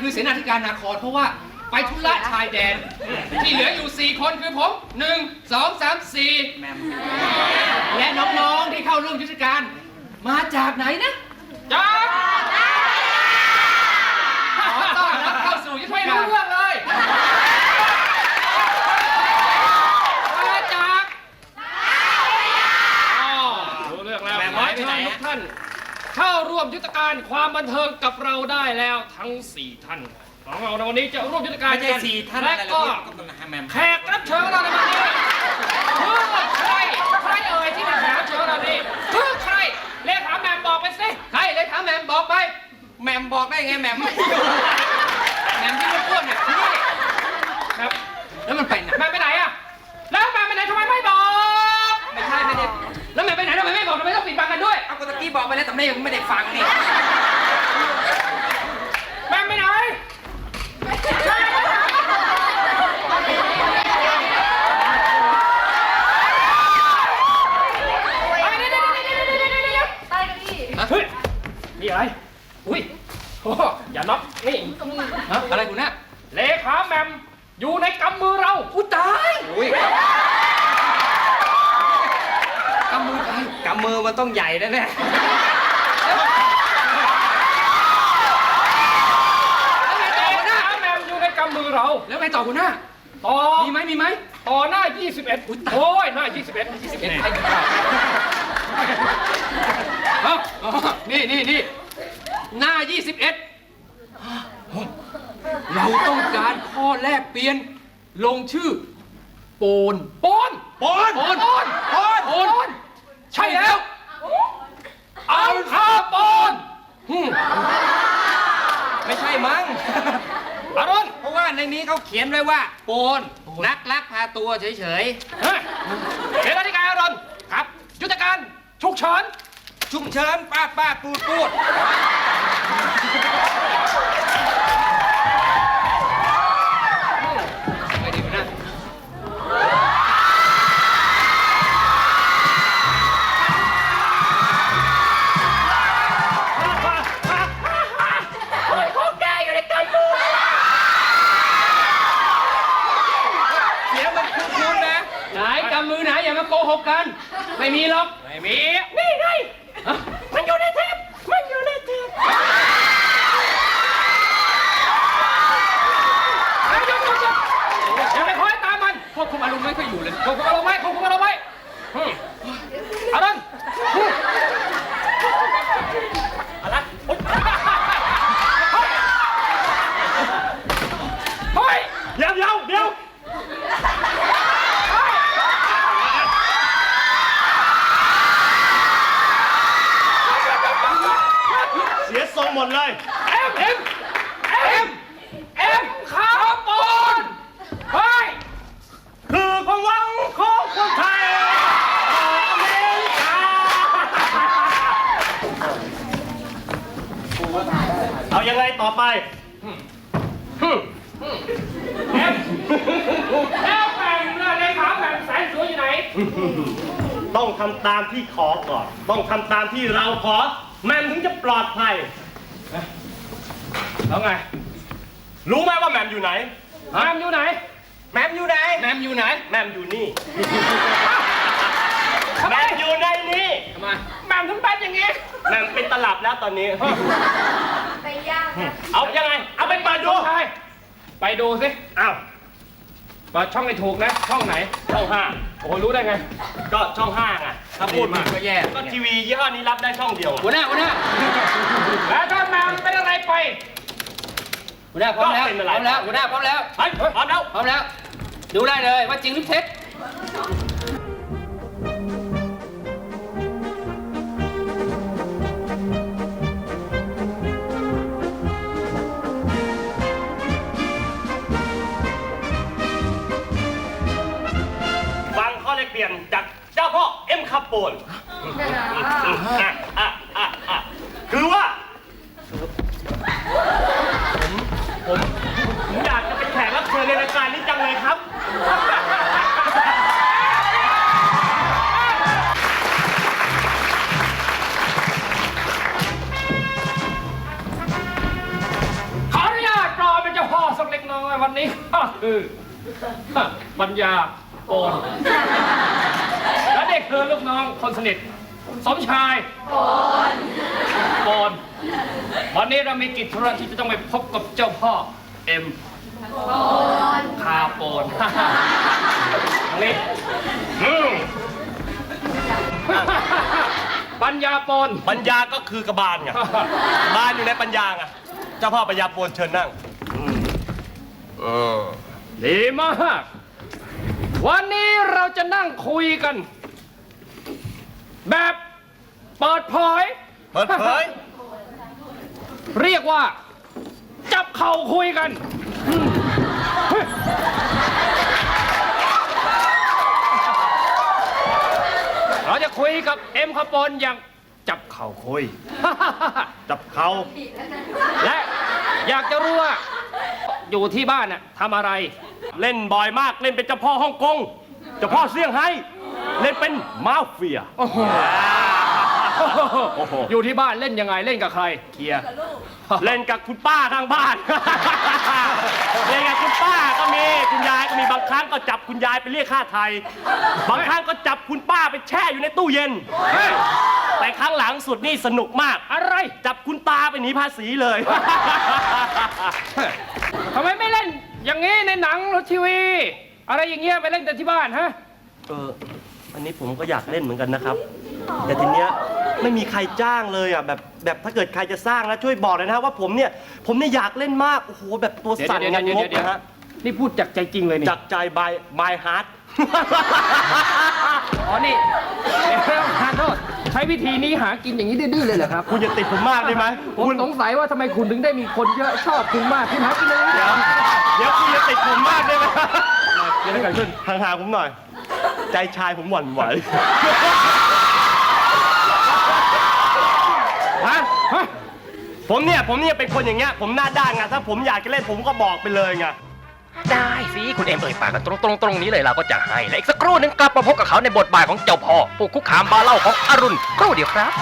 คือเสนาธิการนาครเพราะว่าไปทุระชายแดน ที่เหลืออยู่ 4 คนคือผม 1 2 3 4และน้องๆที่เข้าร่วมยุทธการ มาจากไหนนะจากขอต้อนรับเข้าสู่ยุทธการไม่รู้เรื่องเลยมาจากอ๋อรู้เรื่องแล้ว แม่ ข ไม้ อ ไป เชิ ไหน ญ อะ ทุกท่าน เข้าร่วมยุทธการความบันเทิงกับเราได้แล้วทั้ง 4 ท่านของเราในวันนี้จะร่วมยุทธการไม่ใช่สี่ท่านและอะไรก็ก็ต้องแฮมแมม แขกรับเชิญของเราในวันนี้คือใครใครเอ่ยที่เป็นแขกรับเชิญของเรานี่คือใครเลขาแหมมบอกไปสิใครเลขาแหมมบอกไป แหมมบอกได้ไงแหมมแหมมที่มันอ้วนเนี่ยนี่ครับ แล้วมันไปไหน ไปแล้วแต่ไม่ยังไม่ได้ฟังนี่แหมมไปไหนเดี๋ยวเดี๋ยวเดี๋ยวเดี๋ยวเดี๋ยวเดี๋ยวเดี๋ยวใต้เก้าอี้เฮ้ยนี่อะไร อุ้ยโอ้อย่าน็อกนี่ฮะอะไรคุณน่ะเลขาแหมมอยู่ในกำมือเรา อุ้ยตายอุ้ยกำมือใคร กำมือมันต้องใหญ่แน่แน่เลขาแหมมอยู่ในกำมือเรา แล้วไงต่อคุณน่ะต่อมีไหมมีไหมต่อหน้า 21 โอ้ยหน้า 21 21เอ็ดใครกันบ้างเอ้าอ๋อนี่นี่นี่หน้า 21 เราต้องการข้อแลกเปลี่ยน ลงชื่อ โปนปอนโปน ปอนโปนโปนโปน ใช่แล้ว อัลคาปอนอืม ไม่ใช่มั้ง อรุณ เพราะว่าในนี้เขาเขียนไว้ว่า โปนนักลักพาตัวเฉยเฮ้ยเห็นธิการอรุณครับ ยุทธการฉุกเฉิน ๆ ชุ่มเชิญปาดปาดปูดปูด ไม่มีหรอก ไม่มี นี่ไงอะมันอยู่ในเทปมันอยู่ในเทปเอาหยุดหยุดหยุดอย่าไปคอยตามมันควบคุมอารมณ์ไม่ค่อยอยู่เลยควบคุมอารมณ์ไว้ควบคุมอารมณ์ไว้อืมอารมณ์อืมอะไรอุ๊ยเฮ้ยเดี๋ยวเดี๋ยวเดี๋ยว เสียทรงห มดเลยเอ็มเอ็มเอ็มเอ็มข้าวปอนเฮ้ยคือความหวังของคนไทยอเมริกาเอายังไงต่อไปเอ็มแล้วแบ่งเลยเลขาแบ่งสายสวยอยู่ไหน ต้องทำตามที่ขอก่อน ต้องทำตามที่เราขอแม่มถึงจะปลอดภัย แล้วไง รู้ไหมว่าแหม่มอยู่ไหน แมมอยู่ไหนแมมอยู่ไหน แมมอยู่ไหนแหม่มอยู่นี่ ทำแหไมม่มอยู่ในนี้ทำไมแมมถึงเป็นอย่างงี้แหม่มเป็นตลับแล้วตอนนี้ ไปย่างนะเอายังไง เอาไปเปิดดูใช่ไปดูสิอ้าวเปิดช่องให้ถูกนะ ช่องไหน ช่องห้าโอ้โหรู้ได้ไง ก็ช่องห้าไงถ้าพูดมา ก็แย่ก็ทีวียี่ห้อนี้รับได้ช่องเดียว หัวหน้าหัวหน้าแล้วถ้าแมมเป็นอะไรไป หัวหน้าพร้อมแล้วก็เป็นอะไร พร้อมแล้วหัวหน้าพร้อมแล้วเฮ้ยพร้อมแล้วพร้อมแล้ว ดูได้เลยว่าจริงหรือเท็จฟังข้อเลขเปลี่ยนจากเจ้าพ่อเอ็มคาโปน คือปัญญาโอนและเด็กคือลูกน้องคนสนิท สมชายโอนโอนวันนี้เรามีกิจธุระที่จะต้องไปพบกับเจ้าพ่อเอ็มคาโปนทางนี้อืมปัญญาโปนปัญญาก็คือกระบาลไงบานอยู่ในปัญญาไงเจ้าพ่อปัญญาปวนเชิญนั่ง เออ ดีมาก วันนี้เราจะนั่งคุยกัน แบบเปิดเผย เปิดเผย เรียกว่า จับเข่าคุยกันอืมเฮ้ยเราจะคุยกับเอ็มคาปอนอย่างจับเข่าคุย จับเขาและอยากจะรู้ว่า อยู่ที่บ้านน่ะทำอะไร เล่นบ่อยมากเล่นเป็นเจ้าพ่อฮ่องกงเจ้าพ่อเซี่ยงไฮ้เล่นเป็นมาเฟียโอ้โหอยู่ที่บ้านเล่นยังไงเล่นกับใคร เคลียร์เล่นกับคุณป้าข้างบ้าน เล่นกับคุณป้าก็มีคุณยายก็มีบางครั้งก็จับคุณยายไปเรียกค่าไทย บางครั้งก็จับคุณป้าไปแช่อยู่ในตู้เย็นเฮ้ยแต่ครั้งหลังสุดนี่สนุกมาก อะไร จับคุณตาไปหนีภาษีเลย ทำไมไม่เล่น อย่างนี้ในหนังหรือทีวี อะไรอย่างเงี้ยไปเล่นแต่ที่บ้านฮะ เออ อันนี้ผมก็อยากเล่นเหมือนกันนะครับ แต่ทีเนี้ยไม่มีใครจ้างเลยอะแบบแบบถ้าเกิดใครจะสร้างแล้วช่วยบอกเลยนะฮะว่าผมเนี่ยผมเนี่ยอยากเล่นมากโอ้โหแบบตัวเดี๋ยวสั่นเดี๋ยวงันเดี๋ยวงกเดี๋ยวนะฮะ นี่พูดจากใจจริงเลยนี่ จากใจบายบายฮาร์ด อ๋อนี่เดี๋ยวทานโทษใช้วิธีนี้หากินอย่างนี้ดื้อๆเลยเหรอครับ คุณอย่าติดผมมากได้ไหมผมคุณสงสัยว่าทำไมคุณถึงได้มีคนเยอะชอบคุณมากคุณหากินอะไรเดี๋ยวเดี๋ยวคุณอย่าติดผมมากได้ไหมเกิดอะไรขึ้นห่างๆผมหน่อย ใจชายผมหวั่นไหวฮะฮะผมเนี่ยผมเนี่ยเป็นคนอย่างเงี้ยผมหน้าด้านไงถ้าผมอยากจะเล่นผมก็บอกไปเลยไง ได้สิคุณเอ็มเอ่ยปากกันตรงตรงๆตรงนี้เลยเราก็จะให้และอีกสักครู่หนึงกลับมาพบกับเขาในบทบาทของเจ้าพ่อผู้คุกคามบาเล่าของอรุณครู่เดียวครับ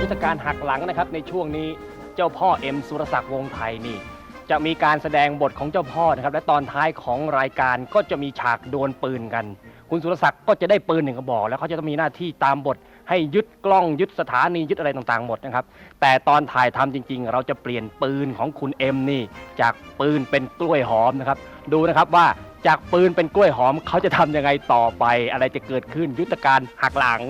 ยุทธการหักหลังนะครับในช่วงนี้เจ้าพ่อเอ็มสุรศักดิ์วงศ์ไทยนี่ จะมีการแสดงบทของเจ้าพ่อนะครับ และตอนท้ายของรายการก็จะมีฉากดวลปืนกัน คุณสุรศักดิ์ก็จะได้ปืนหนึ่งกระบอก แล้วเขาจะต้องมีหน้าที่ตามบท ให้ยึดกล้องยึดสถานียึดอะไรต่างๆหมดนะครับ แต่ตอนถ่ายทำจริง ๆ เราจะเปลี่ยนปืนของคุณเอ็มนี่ จากปืนเป็นกล้วยหอมนะครับ ดูนะครับว่าจากปืนเป็นกล้วยหอมเขาจะทำยังไงต่อไป อะไรจะเกิดขึ้นยุทธการหักหลัง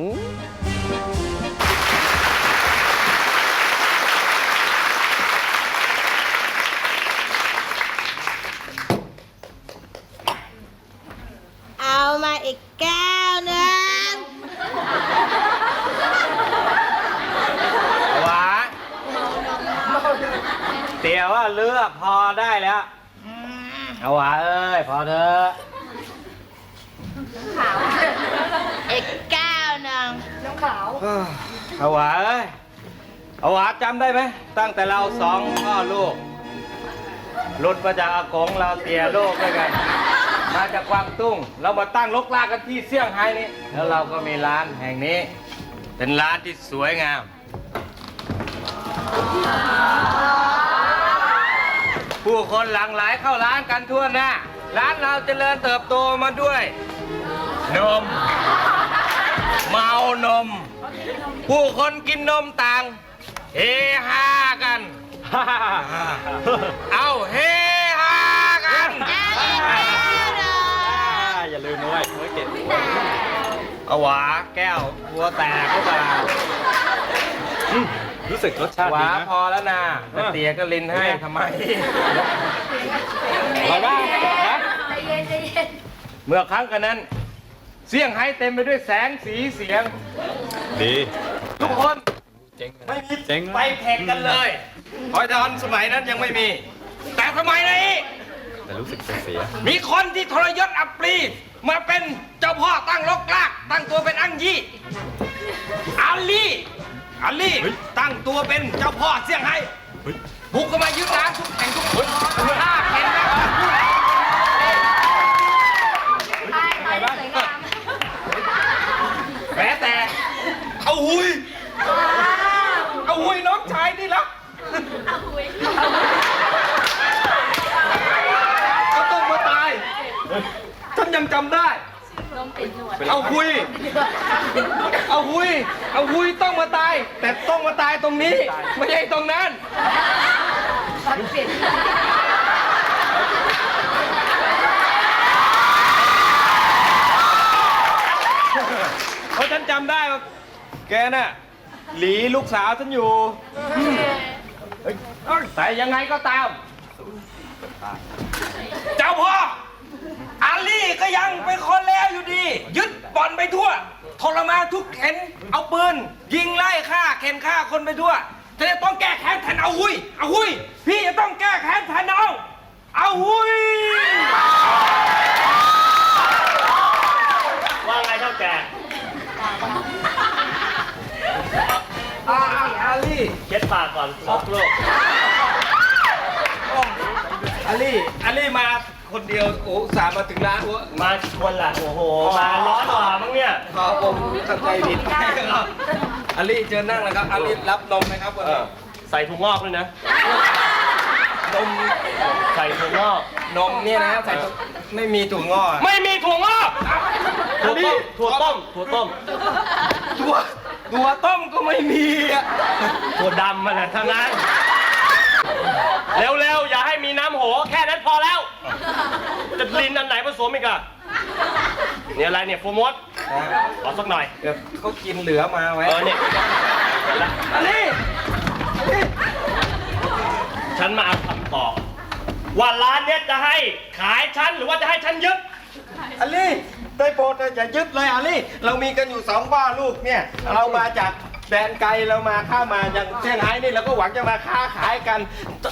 เอามาอีกแก้วหนึง หวาเตี๋ยวว่าเลื อกพอได้แล้ว เอาหวาเอ้ย พอเถอะอีกแก้วหนึงน้ำขาว เอาหวาเอ้ย เอาหวาจำได้ไหม ตั้งแต่เราสองพ่อลูก หลุดมาจากอากงเราเสียลูกด้วยกัน มาจากกวางตุ้ง เรามาตั้งลกลากกันที่เซี่ยงไฮ้นี่ แล้วเราก็มีร้านแห่งนี้ เป็นร้านที่สวยงาม ผู้คนหลั่งไหลเข้าร้านกันทั่วหน้า ร้านเราเจริญเติบโตมาด้วย นม เมานม ผู้คนกินนมต่าง เฮฮากัน เอาเฮฮากันอย่าลืมด้วยเมื่อกี้เอาหวาแก้วหัวแตกก็เปล่า รู้สึกรสชาติหดีวานะพอแล้วนะแต่เตียก็ลินให้ทำไม อร่อยมากนะใจเย็นใจเย็นเมื่อครั้งกันนั้น เสียงไฮ้เต็มไปด้วยแสงสีเสียง ดี ทุกคนเจ๋งไม่มีเจ๋งไปแข่งกันเลยเพราะตอนสมัยนั้นยังไม่มี แต่สมัยนี้ แต่รู้สึกเสียมีคนที่ทรยศอับปรีมาเป็นเจ้าพ่อตั้งลกลาก ตั้งตัวเป็นอังยี่อาลี อาลีตั้งตัวเป็นเจ้าพ่อเซี่ยงไฮ้บุกเข้ามายึดร้านทุกแห่งทุกคนถ้าเห็นแล้วพูด ตายตายสวยงาม แม้แต่ เอาหุย เอาหุยน้องชายนี่ละ เอาหุย เอาหุย เอาหุย เอาหุยต้องมาตาย แต่ ต้องมาตายตรงนี้ ไม่ใช่ตรงนั้นเพราะฉันจำได้ว่าแกน่ะหลีลูกสาวฉันอยู่เฮ้ยแต่ยังไงก็ตาม เจ้าพ่ออาลี่ก็ยังเป็นคนแล้วอยู่ดี ยึดบ่อนไปทั่ว ทรมานทุกเข็นเอาปืน ยิงไล่ฆ่าเข็นฆ่าคนไปทั่วจะต้องแก้แค้นแทนเอาหุยเอาหุยพี่จะต้องแก้แค้นแทนน้องเอาหุยว่าไงเท่าแก่อาอาลี่เช็ดปากก่อนสองโลกอาลี่อาลี่มาคนเดียวโอ้สามมาถึงร้านโอ้มาชวนละโอ้โห มาร้อนกว่ามั้งเนี่ย ขอผมเข้าใจผิดครับอาลี่เชิญนั่งเลยครับอาลี่รับนมไหมครับวันนี้ใส่ถุงงอกด้วยนะ นมใส่ถุงงอก นมเนี่ยนะใส่ถุงไม่มีถุงงอกอะไม่มีถั่วงอกอัถั่วนนี้ต้มถั่วต้มถั่วต้มตัวตัวต้มก็ไม่มีอะถั่วดำมาแหละทั้งนั้น เร็วๆ อย่าให้มีน้ำโห แค่นั้นพอแล้ว จะลินอันไหนผสมอีกอะ เนี่ยอะไรเนี่ยโฟร์มดขอสักหน่อย เดี๋ยวเขากินเหลือมาไว้ เออเนี่ยเดี๋ยวละอาลี่อาลี่ฉันมาเอาคำตอบว่าร้านเนี้ยจะให้ขายฉันหรือว่าจะให้ฉันยึดอาลี่ได้โปรดอย่ายึดเลยอาลี่ เรามีกันอยู่สองบ้าลูกเนี่ย เรามาจาก แดนไกลเรามาเข้ามาอย่างเซี่ยงไฮ้นี่เราก็หวังจะมาค้าขายกัน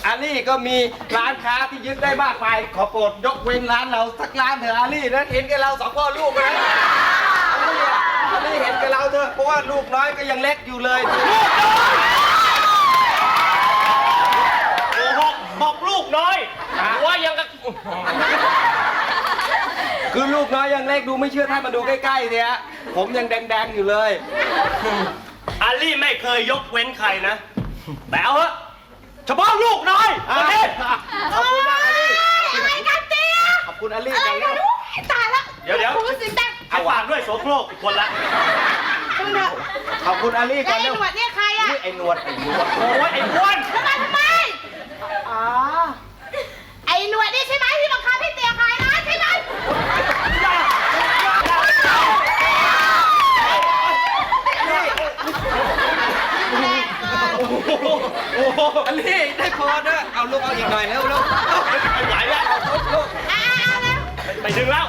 อาลี่ก็มีร้านค้าที่ยึดได้มากมายขอโปรดยกเว้นร้านเราสักร้านเถอะอาลี่นะเห็นแกันเราสองพ่อลูกนะอาลี่อะอาลี่เห็นแกันเราเถอะเพราะว่าลูกน้อยก็ยังเล็กอยู่เลย โอ้หกบอกลูกน้อยหัว่ายังกับคือลูกน้อยยังเล็กดูไม่เชื่อท่านมาดูใกล้ๆเนี่ยผมยังแดงๆอยู่เลย อาลี่ไม่เคยยกเว้นใครนะ แต่เอาเถอะเฉพาะลูกน้อยโอเคขอบคุณมากอาลี่อะไรกันเตี้ยขอบคุณอาลี่อะไรจังกัเลนยลูกตายแล้วเดี๋ยวเดี๋ยวโอ้โหเสิงดังให้ฝากด้วยโสโครกอีกคนละมึงเถอะขอบคุณอาลี่แล้วกันไอ้เร็วหนวดเนี่ยใครอะนี่ไอ้หนวดไอ้หนวดโอ้ยไอ้อ้วนทำไมทำไม อ๋อ ไอ้หนวดนี่ใช่ไหมที่บังคับให้เตียขายร้านใช่ไหม โอ้โหอาลี่ได้พอเด้อเอาลูกเอาอีกหน่อยเร็วเร็วไม่ไหวแล้วลูกอ่าเอาแล้วไปถึงแล้ว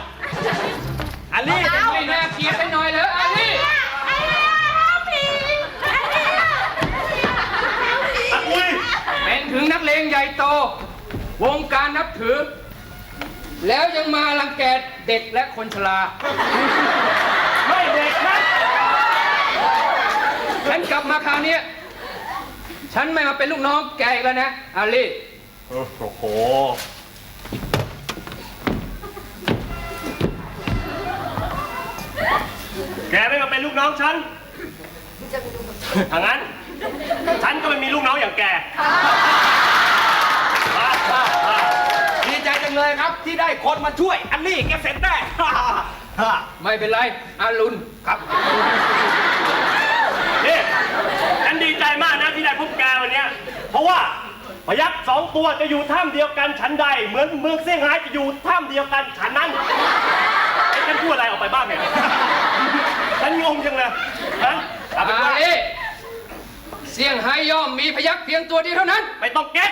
อาลี่ไม่น่าเกลียดไปหน่อยเลยอาลี่ไอ้แล้วผีไอ้แล้วอะอุ้ยเป็นถึงนักเลงใหญ่โต วงการนับถือ แล้วยังมารังแกเด็กและคนชรา ไม่เด็กนะฉันกลับมาคราวเนี้ย ฉันไม่มาเป็นลูกน้องแกอีกแล้วนะอาลี่โอ้โห แกไม่มาเป็นลูกน้องฉันถ้างั้น ฉันก็ไม่มีลูกน้องอย่างแกมามามาดีใจจังเลยครับที่ได้คนมาช่วยอาลี่แกเสร็จแน่ไม่เป็นไรอารุณครับ นี่ฉันดีใจมากนะที่ได้พบแกวัน เนี้ยเพราะว่าพยักษ์สองตัวจะอยู่ถ้ำเดียวกันฉันใด เหมือนเมืองเซี่ยงไฮ้จะอยู่ถ้ำเดียวกันฉันนั้นไอ้ฉันพูดอะไรออกไปบ้างเนี่ยฉันงงจังเลยนะเอาเป็นอาว่าลี่เสี่ยงไฮ้ย่อมมีพยักเพียงตัวเดียวเท่านั้น ไม่ต้องเก็ต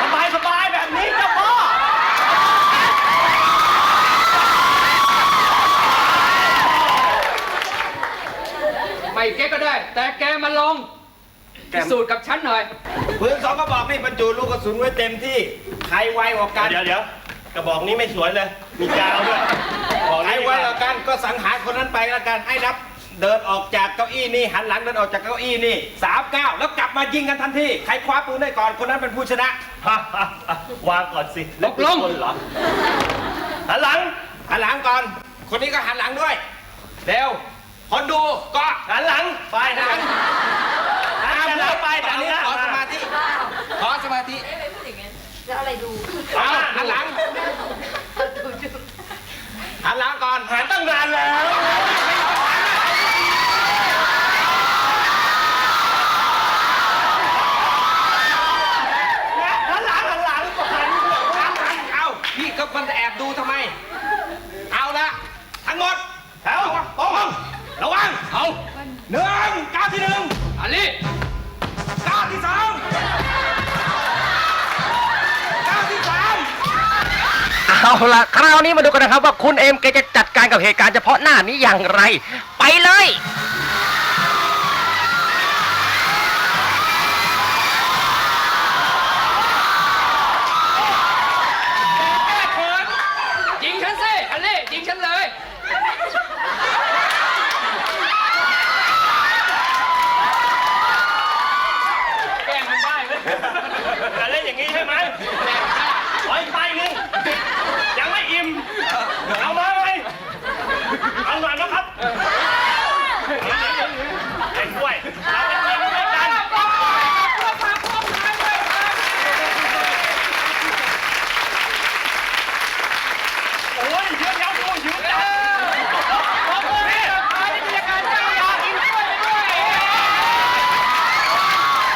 สบายสบายแบบนี้เจ้าพ่อไม่แกก็ได้ แต่แกมาลอง พิสูจน์กับฉันหน่อย ปืนสองกระบอกนี่บรรจุลูกกระสุนไว้เต็มที่ ใครไวกว่ากัน เดี๋ยวเดี๋ยวกระบอกนี้ไม่สวยเลย มีกาวด้วยบอกใครนี้ไวไว้กว่ากันก็สังหารคนนั้นไปแล้วกัน ให้นับ เดินออกจากเก้าอี้นี่หันหลังเดินออกจากเก้าอี้นี่สามเก้าแล้วกลับมายิงกันทันที ใครคว้าปืนได้ก่อนคนนั้นเป็นผู้ชนะวางก่อนสิตกลงคนเหรอหันหลัง หันหลังก่อน คนนี้ก็หันหลังด้วย เร็ว คนดูก็หันหลัง ไปนะหันตามหเลลัยงไปตแต่อนนี้นี้ขอสมาธิขอสมาธิแล้วอะไรดูเอาหันหลังหันหลังก่อนหันตั้งนานแล้วหันหลังหันหลังหันหันหันเอาพี่ก็มันแอบดูทำไม เอาละทั้งหมดแถวตรงระวัง เอาหนึ่งก้าวที่หนึ่งอันนี้ เอาละคราวนี้มาดูกันนะครับว่าคุณเอ็มแกจะจัดการกับเหตุการณ์เฉพาะหน้านี้อย่างไร ไปเลย แก้เขินยิงฉันสิอันนี้ยิงฉันเลย แกล้งมันได้ไหม จะเล่นอย่างนี้ใช่ไหมขออีกไปหนึ่งยังไม่อิ่ม เอามาไหมเอาหน่อยนะครับไอ้กล้วยเราจะกินด้วยกัน โอ้ยเดี๋ยวเดี๋ยวดูหิวจัง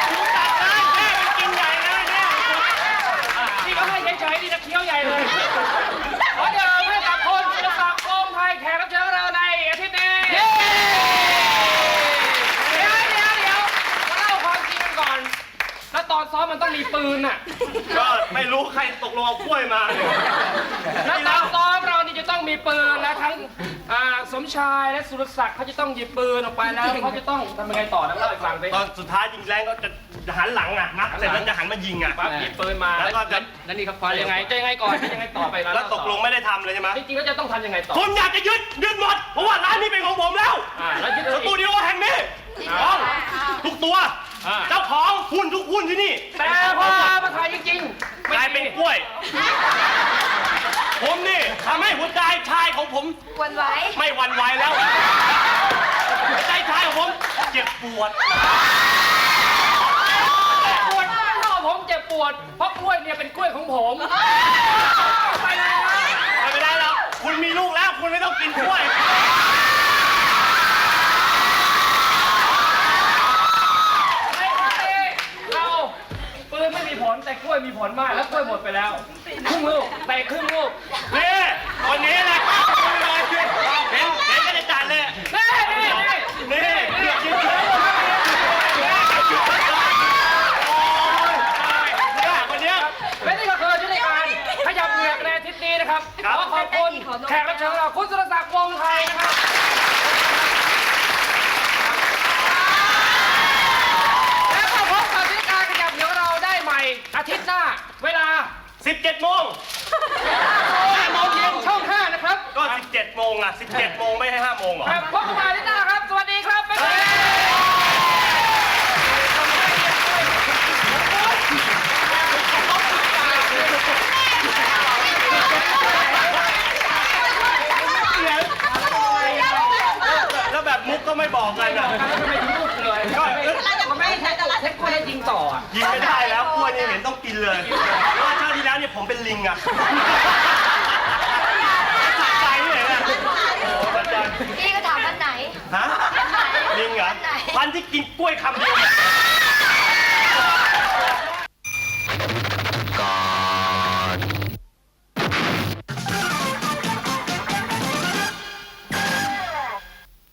หิวจัดเลยแม่มันกินใหญ่เลยเนี่ย นี่ก็ให้เฉยๆนี่จะเคี้ยวใหญ่เลย ขอเดิมให้กับคุณศิลปะโกงไทยแขกรับเชิญของเราในอาทิตย์นี้เดี๋ยวเดี๋ยวเดี๋ยวมาเล่าความจริงกันก่อน แล้วตอนซ้อมมันต้องมี ปืนอะก็ไม่รู้ใครตกลงเอากล้วยมาเนี่ยแล้วตอนซ้อมเรานี่จะต้องมีปืนนะทั้งอ่าสมชายและสุรศักดิ์เขาจะต้องหยิบปืนออกไปแล้วเขาจะต้องทำยังไงต่อนะเล่าให้ฟังสิตอนสุดท้ายยิงแรงก็จะหันหลังอะนัดเสร็จแล้วจะหันมายิงอะ ปั๊บหยิบปืนมาแล้วก็จะแล้วนี่ครับควายังไงจะยังไงก่อนจะยังไงต่อไปนะแล้วตกลงไม่ได้ทำเลยใช่ไหมจริงๆแล้วจะต้องทำยังไงต่อ ผมอยากจะยึดยึดหมดเพราะว่าร้านนี้เป็นของผมแล้วอ่าแล้วยึดสเอาตูอีกดิโอแห่งนี้ต้องทุกตัว อ่า เจ้าของหุ้นทุกหุ้นที่นี่แต่พอมาถ่ายจริงๆกลายเป็นกล้วย ผมนี่ทำให้หัวใจชายของผมวันไหวไม่หวั่นไหวแล้วหัวใจชายของผมเจ็บปวดปวดเท่าผมเจ็บปวด เพราะกล้วยเนี่ยเป็นกล้วยของผมไปแล้วไม่เป็นไรหรอกคุณมีลูกแล้ว คุณไม่ต้องกินกล้วย ไอ้นี่เราปืนไมีผลแต่กล้วยมีผลมากแล้วกล้วยหมดไปแล้วครึ่งลูกแต่ครึ่งลูกนี่ตอนนี้แหละเห็นเห็นก็จะจัดเลย นี่นี่นี่ นี่เลือกยืนเฉยวันนี้ และนี่ก็คือชุดในการขยับเหงือกในอาทิตย์นี้นะครับ ครับ ขอขอบคุณแขกรับเชิญของเราคุณสุรศักดิ์วงศ์ไทยนะครับแล้วก็พบกับชุดการขยับเหงือกเราได้ใหม่ อาทิตย์หน้า เวลา 17 โมง5โมงเย็นช่อง 5 นะครับ ก็ 17 โมงอะ 17 โมงไม่ให้ 5 โมงเหรอ ครับพบกันใหม่อาทิตย์หน้าครับ สวัสดีครับบ๊ายบายแล้วแบบมุกก็ไม่บอกกันอะทำไมถึงพูดเลยก็ไม่ใช่ตลาดเทคโนโลยียิงต่ออะยิงไม่ได้แล้วก ล้วยนี่เห็นต้องกินเลยเพราะว่าชาติที่แล้วเนี่ยผมเป็นลิงอะสะใจที่ไหนอะโอ้สะใจพี่ก็ถามวันไหนฮะ ลิงเหรอไหนวันที่กินกล้วยคำเดียวเนี่ย